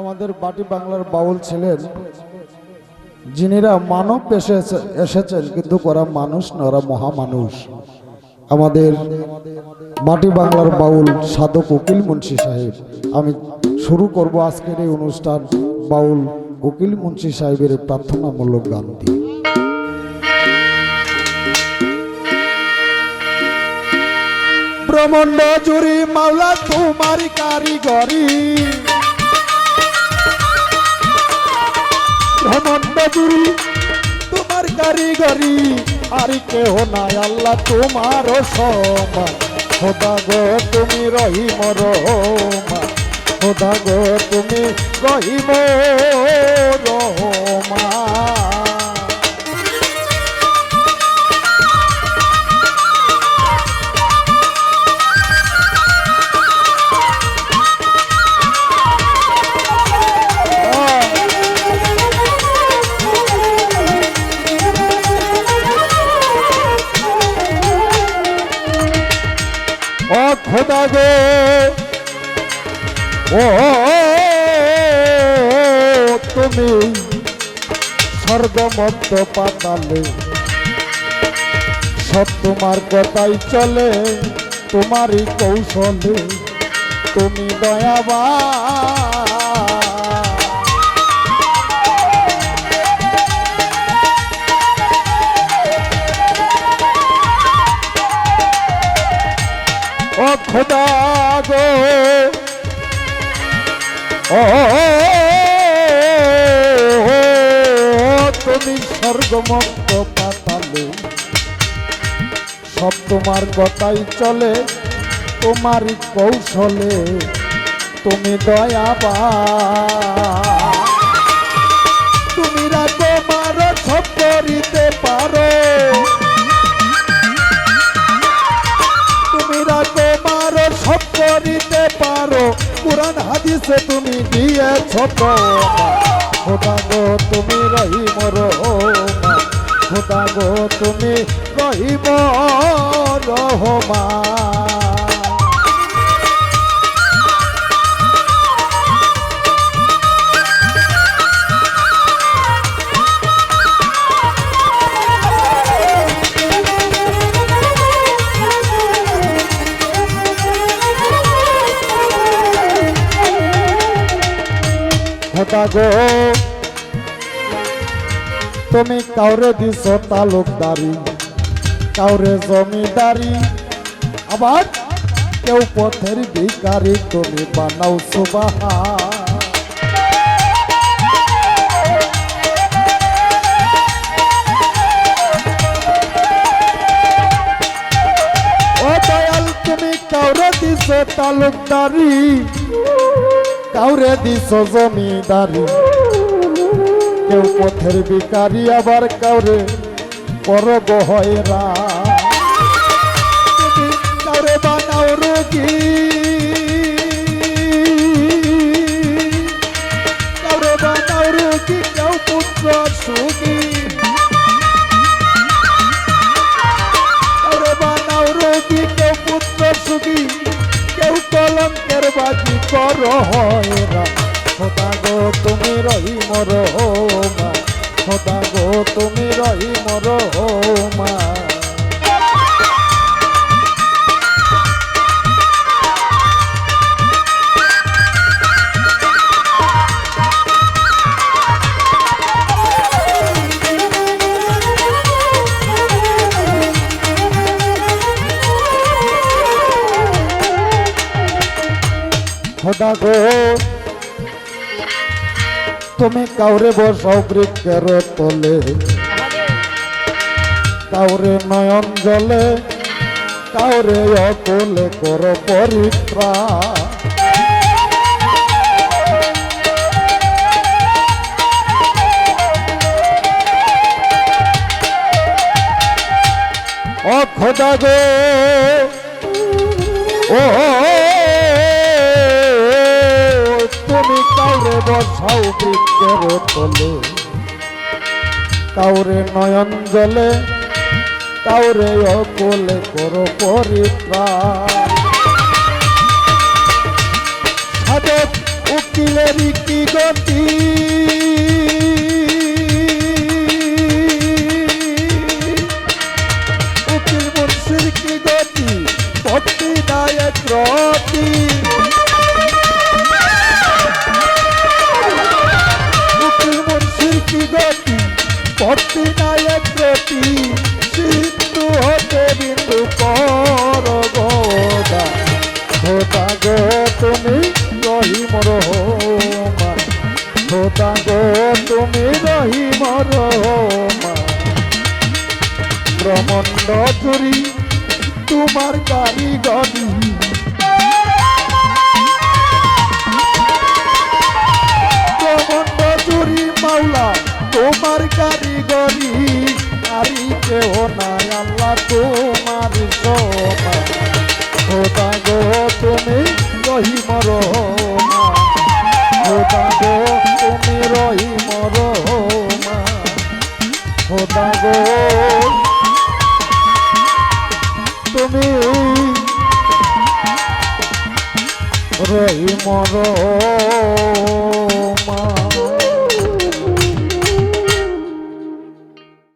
আমাদের বাটি বাংলার বাউল ছিলেন। যিনিরা মানব পেশে এসেছেন, কিন্তু ওরা মানুষ না, ওরা মহামানুষ। আমাদের মাটি বাংলার বাউল সাধক উকিল মুন্সি সাহেব। আমি শুরু করব আজকের এই অনুষ্ঠান বাউল উকিল মুন্সি সাহেবের প্রার্থনামূলক গান দিয়ে। ব্রহ্মণ্ড জুড়ি মাওলা তোমার কারিগরি। জুড়ি, তোমার কারিগরি, আর কেহ নাই আল্লাহ তোমার সমান। খোদা গো, তুমি রহি মর খোদা গো, তুমি রহিম গো ও তুমি স্বর্গমত্ত পাতালে। সব তোমার কথাই চলে তোমারই কৌশলে। তুমি দয়াবা তুমি স্বর্গমুক্ত পাতালে। সব তোমার কথাই চলে, তোমারই কৌশলে। তুমি দয়াবা তুমি রাখো মারো, সব করিতে পারো। তুমি রাখো মারো, সব করিতে হাদিসে তুমি দিয়েছ খোদা গো তুমি রহি মর খোদা গো তুমি রহিম রহমান গো তুমি কাউরে দিছ তালুকদারি, কাউরে জমিদারি। আবার কেউ পথের ভিকারি তুমি বানাও সুবাহা। ও তুমি কাউরে দিছ তালুকদারি? কাউরে দিস জমিদারি? কেউ পথের বিকারি আবার কাউরে পরব হয় রা কাউরে বানাও রোগী। তুমি রহিম রহমা খোদা গো তুমি রহিম রহমা খোদা গো তুমি কাউরে বসাও বৃক্ষের তলে। কাউরে নয়ন জলে কাউরে অকলে কর পরিত্রা। ও ও বসাও বৃক্ষের তলে। কাউরে নয়ন জলে, কাউরে অকলে করো পরিত্রাণ। উকিলের কি গতি? উকিল মুন্সির কি গতি? ভক্তি রতি ব্রহ্মণ্ড চুরি, তোমার কারিগরি ব্রহ্মণ্ড চুরি মাওলা, তোমার কারিগরি আরি কেহ নাই আল্লাহ, তোমার সমা খোদা গো, তুমি রহিম রহমা। রহিম রহমা